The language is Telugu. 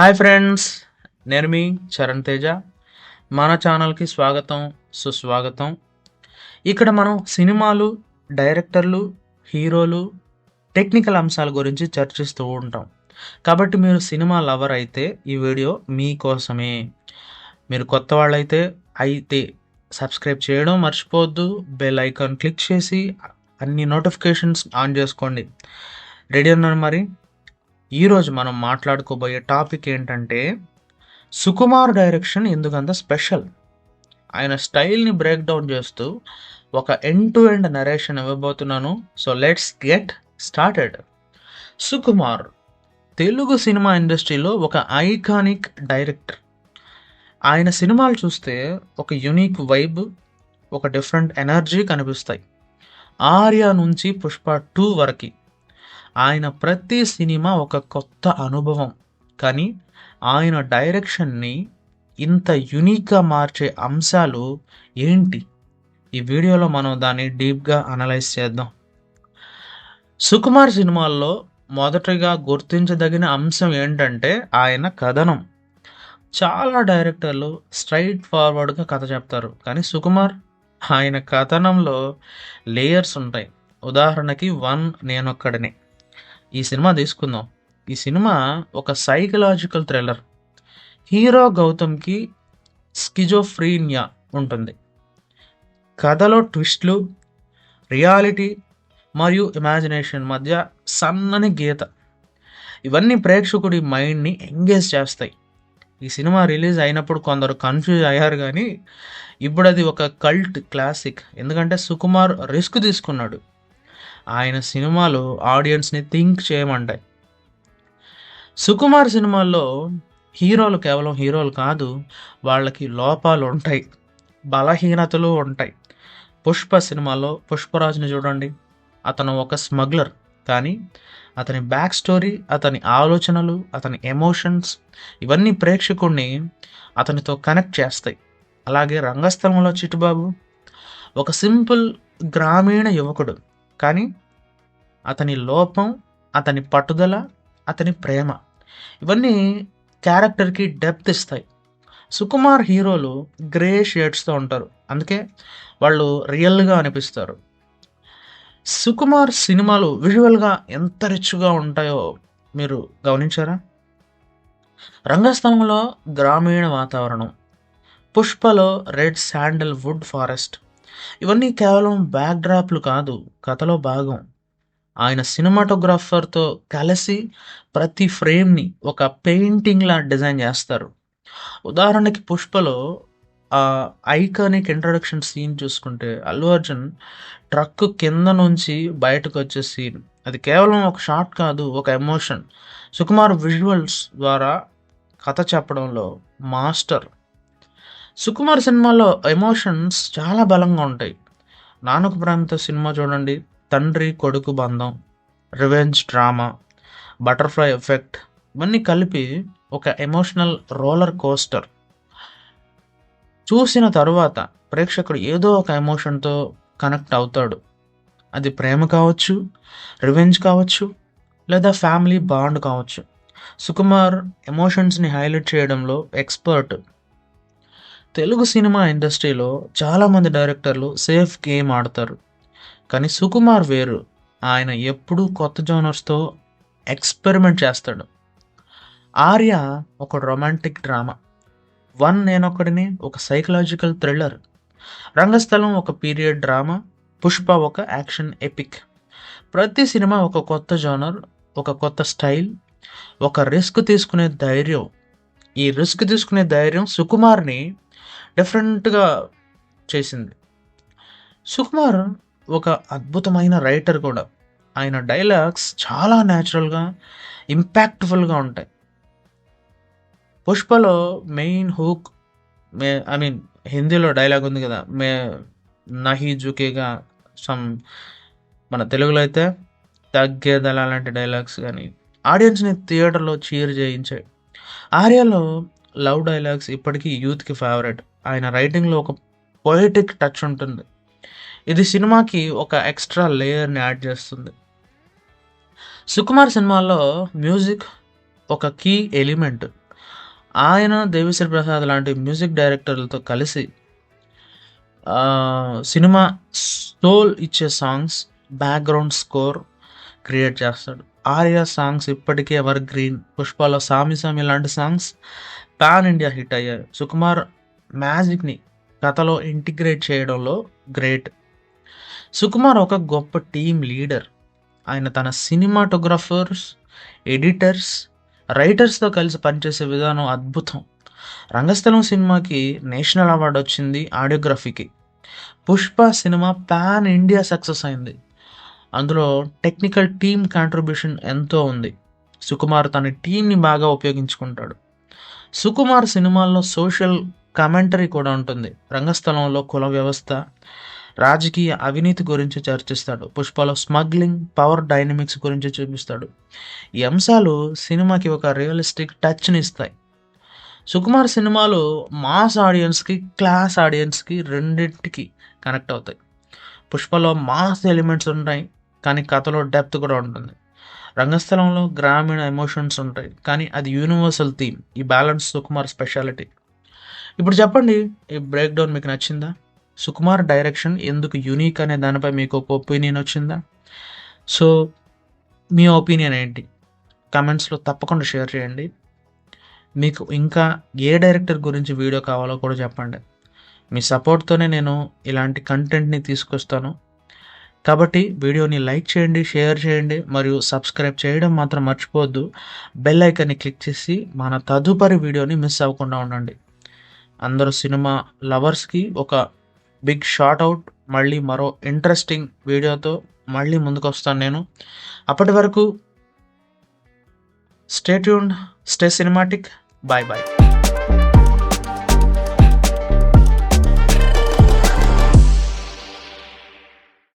హాయ్ ఫ్రెండ్స్ నేను మీ చరణ్ తేజ. మన ఛానల్కి స్వాగతం సుస్వాగతం. ఇక్కడ మనం సినిమాలు డైరెక్టర్లు హీరోలు టెక్నికల్ అంశాల గురించి చర్చిస్తూ ఉంటాం. కాబట్టి మీరు సినిమా లవర్ అయితే ఈ వీడియో మీకోసమే మీరు కొత్త వాళ్ళైతే అయితే సబ్స్క్రైబ్ చేయడం మర్చిపోవద్దు. బెల్ ఐకాన్ క్లిక్ చేసి అన్ని నోటిఫికేషన్స్ ఆన్ చేసుకోండి. రెడీ ఉన్నారు మరి? ఈరోజు మనం మాట్లాడుకోబోయే టాపిక్ ఏంటంటే సుకుమార్ డైరెక్షన్ ఎందుకంత స్పెషల్? ఆయన స్టైల్ని బ్రేక్ డౌన్ చేస్తూ ఒక ఎండ్ టు ఎండ్ నరేషన్ ఇవ్వబోతున్నాను. So let's get started. Sukumar Telugu cinema ఇండస్ట్రీలో ఒక ఐకానిక్ డైరెక్టర్. ఆయన సినిమాలు చూస్తే ఒక యునిక్ వైబ్ ఒక డిఫరెంట్ ఎనర్జీ కనిపిస్తాయి. ఆర్య నుంచి పుష్ప టూ వరకు. ఆయన ప్రతి సినిమా ఒక కొత్త అనుభవం. కానీ ఆయన డైరెక్షన్ని ఇంత యునిక్గా మార్చే అంశాలు ఏంటి? ఈ వీడియోలో మనం దాన్ని డీప్గా అనలైజ్ చేద్దాం. సుకుమార్ సినిమాల్లో మొదటగా గుర్తించదగిన అంశం ఏంటంటే ఆయన కథనం. చాలా డైరెక్టర్లు స్ట్రైట్ ఫార్వర్డ్గా కథ చెప్తారు. కానీ సుకుమార్ ఆయన కథనంలో లేయర్స్ ఉంటాయి. ఉదాహరణకి వన్ నేనొక్కడిని. ఈ సినిమా తీసుకుందాం. ఈ సినిమా ఒక సైకలాజికల్ థ్రిల్లర్ హీరో గౌతమ్కి స్కిజోఫ్రీనియా ఉంటుంది. కథలో ట్విస్ట్లు రియాలిటీ మరియు ఇమాజినేషన్ మధ్య సన్నని గీత. ఇవన్నీ ప్రేక్షకుడి మైండ్ని ఎంగేజ్ చేస్తాయి. ఈ సినిమా రిలీజ్ అయినప్పుడు కొందరు కన్ఫ్యూజ్ అయ్యారు కానీ ఇప్పుడు అది ఒక కల్ట్ క్లాసిక్ ఎందుకంటే సుకుమార్ రిస్క్ తీసుకున్నాడు. ఆయన సినిమాలు ఆడియన్స్ని థింక్ చేయమంటాయి సుకుమార్ సినిమాల్లో హీరోలు కేవలం హీరోలు కాదు వాళ్ళకి లోపాలు ఉంటాయి బలహీనతలు ఉంటాయి. పుష్ప సినిమాలో పుష్పరాజుని చూడండి. అతను ఒక స్మగ్లర్ కానీ అతని బ్యాక్ స్టోరీ అతని ఆలోచనలు అతని ఎమోషన్స్ ఇవన్నీ ప్రేక్షకుడిని అతనితో కనెక్ట్ చేస్తాయి. అలాగే రంగస్థలంలో చిట్టుబాబు ఒక సింపుల్ గ్రామీణ యువకుడు కానీ అతని లోపం అతని పట్టుదల అతని ప్రేమ ఇవన్నీ క్యారెక్టర్కి డెప్త్ ఇస్తాయి. సుకుమార్ హీరోలు గ్రే షేడ్స్తో ఉంటారు. అందుకే వాళ్ళు రియల్గా అనిపిస్తారు. సుకుమార్ సినిమాలు విజువల్గా ఎంత రిచ్గా ఉంటాయో మీరు గమనించారా? రంగస్థలంలో గ్రామీణ వాతావరణం పుష్పలో రెడ్ శాండల్ వుడ్ ఫారెస్ట్ ఇవన్నీ కేవలం బ్యాక్డ్రాప్లు కాదు కథలో భాగం. ఆయన సినిమాటోగ్రాఫర్తో కలిసి ప్రతి ఫ్రేమ్ని ఒక పెయింటింగ్లా డిజైన్ చేస్తారు. ఉదాహరణకి పుష్పలో ఆ ఐకానిక్ ఇంట్రడక్షన్ సీన్ చూసుకుంటే అల్లు అర్జున్ ట్రక్ కింద నుంచి బయటకు వచ్చే సీన్ అది కేవలం ఒక షాట్ కాదు ఒక ఎమోషన్ సుకుమార్ విజువల్స్ ద్వారా కథ చెప్పడంలో మాస్టర్ సుకుమార్ సినిమాలో ఎమోషన్స్ చాలా బలంగా ఉంటాయి. నానక ప్రేమతో సినిమా చూడండి. తండ్రి కొడుకు బంధం రివెంజ్ డ్రామా బటర్ఫ్లై ఎఫెక్ట్ ఇవన్నీ కలిపి ఒక ఎమోషనల్ రోలర్ కోస్టర్. చూసిన తరువాత ప్రేక్షకుడు ఏదో ఒక ఎమోషన్తో కనెక్ట్ అవుతాడు. అది ప్రేమ కావచ్చు రివెంజ్ కావచ్చు లేదా ఫ్యామిలీ బాండ్ కావచ్చు. సుకుమార్ ఎమోషన్స్ని హైలైట్ చేయడంలో ఎక్స్పర్ట్. తెలుగు సినిమా ఇండస్ట్రీలో చాలామంది డైరెక్టర్లు సేఫ్ గేమ్ ఆడతారు. కానీ సుకుమార్ వేరు. ఆయన ఎప్పుడూ కొత్త జోనర్స్తో ఎక్స్పెరిమెంట్ చేస్తాడు. ఆర్య ఒక రొమాంటిక్ డ్రామా. వన్ నేనొక్కడిని ఒక సైకలాజికల్ థ్రిల్లర్. రంగస్థలం ఒక పీరియడ్ డ్రామా పుష్ప ఒక యాక్షన్ ఎపిక్. ప్రతి సినిమా ఒక కొత్త జోనర్ ఒక కొత్త స్టైల్ ఒక రిస్క్ తీసుకునే ధైర్యం. ఈ రిస్క్ తీసుకునే ధైర్యం సుకుమార్ని డిఫరెంట్గా చేసింది. సుకుమార్ ఒక అద్భుతమైన రైటర్ కూడా. ఆయన డైలాగ్స్ చాలా న్యాచురల్గా ఇంపాక్ట్ఫుల్గా ఉంటాయి. పుష్పలో మెయిన్ హూక్ మే ఐ మీన్ హిందీలో డైలాగ్ ఉంది కదా మే నహి జుకేగా సమ్ మన తెలుగులో అయితే తగ్గేదల లాంటి డైలాగ్స్ కానీ ఆడియన్స్ని థియేటర్లో చీర్ చేయించాయి. ఆర్యాలో లవ్ డైలాగ్స్ ఇప్పటికీ యూత్కి ఫేవరెట్. ఆయన రైటింగ్లో ఒక పొయిటిక్ టచ్ ఉంటుంది. ఇది సినిమాకి ఒక ఎక్స్ట్రా లేయర్ని యాడ్ చేస్తుంది. సుకుమార్ సినిమాలో మ్యూజిక్ ఒక కీ ఎలిమెంట్ ఆయన దేవిశ్రీ ప్రసాద్ లాంటి మ్యూజిక్ డైరెక్టర్లతో కలిసి సినిమా సోల్ ఇచ్చే సాంగ్స్ బ్యాక్గ్రౌండ్ స్కోర్ క్రియేట్ చేస్తాడు. ఆర్యా సాంగ్స్ ఇప్పటికీ ఎవర్ గ్రీన్ పుష్పాల సామి సామి లాంటి సాంగ్స్ పాన్ ఇండియా హిట్ అయ్యాయి. సుకుమార్ మ్యాజిక్ని కథలో ఇంటిగ్రేట్ చేయడంలో గ్రేట్. సుకుమార్ ఒక గొప్ప టీం లీడర్. ఆయన తన సినిమాటోగ్రఫర్స్ ఎడిటర్స్ రైటర్స్తో కలిసి పనిచేసే విధానం అద్భుతం. రంగస్థలం సినిమాకి నేషనల్ అవార్డు వచ్చింది ఆడియోగ్రఫీకి. Pushpa cinema pan India success అయింది. అందులో టెక్నికల్ టీమ్ కాంట్రిబ్యూషన్ ఎంతో ఉంది. సుకుమార్ తన టీంని బాగా ఉపయోగించుకుంటాడు. సుకుమార్ సినిమాల్లో సోషల్ కమెంటరీ కూడా ఉంటుంది. రంగస్థలంలో కుల వ్యవస్థ రాజకీయ అవినీతి గురించి చర్చిస్తాడు. పుష్పలో స్మగ్లింగ్ పవర్ డైనమిక్స్ గురించి చూపిస్తాడు. ఈ అంశాలు సినిమాకి ఒక రియలిస్టిక్ టచ్ని ఇస్తాయి. సుకుమార్ సినిమాలు మాస్ ఆడియన్స్కి క్లాస్ ఆడియన్స్కి రెండింటికి కనెక్ట్ అవుతాయి. పుష్పలో మాస్ ఎలిమెంట్స్ ఉంటాయి కానీ కథలో డెప్త్ కూడా ఉంటుంది. రంగస్థలంలో గ్రామీణ ఎమోషన్స్ ఉంటాయి కానీ అది యూనివర్సల్ థీమ్. ఈ బ్యాలెన్స్ సుకుమార్ స్పెషాలిటీ. ఇప్పుడు చెప్పండి ఈ బ్రేక్ డౌన్ మీకు నచ్చిందా? సుకుమార్ డైరెక్షన్ ఎందుకు యూనిక్ అనే దానిపై మీకు ఒక ఒపీనియన్ వచ్చిందా? సో మీ ఒపీనియన్ ఏంటి? కమెంట్స్లో తప్పకుండా షేర్ చేయండి. మీకు ఇంకా ఏ డైరెక్టర్ గురించి వీడియో కావాలో కూడా చెప్పండి. మీ సపోర్ట్తోనే నేను ఇలాంటి కంటెంట్ని తీసుకొస్తాను. కాబట్టి వీడియోని లైక్ చేయండి షేర్ చేయండి మరియు సబ్స్క్రైబ్ చేయడం మాత్రం మర్చిపోవద్దు. బెల్ ఐకాన్ని క్లిక్ చేసి మన తదుపరి వీడియోని మిస్ అవ్వకుండా ఉండండి. అందరూ సినిమా లవర్స్కి ఒక బిగ్ షార్ట్ అవుట్ మళ్ళీ మరో ఇంట్రెస్టింగ్ వీడియోతో మళ్ళీ ముందుకు వస్తాను నేను. అప్పటి వరకు stay tuned stay cinematic bye bye.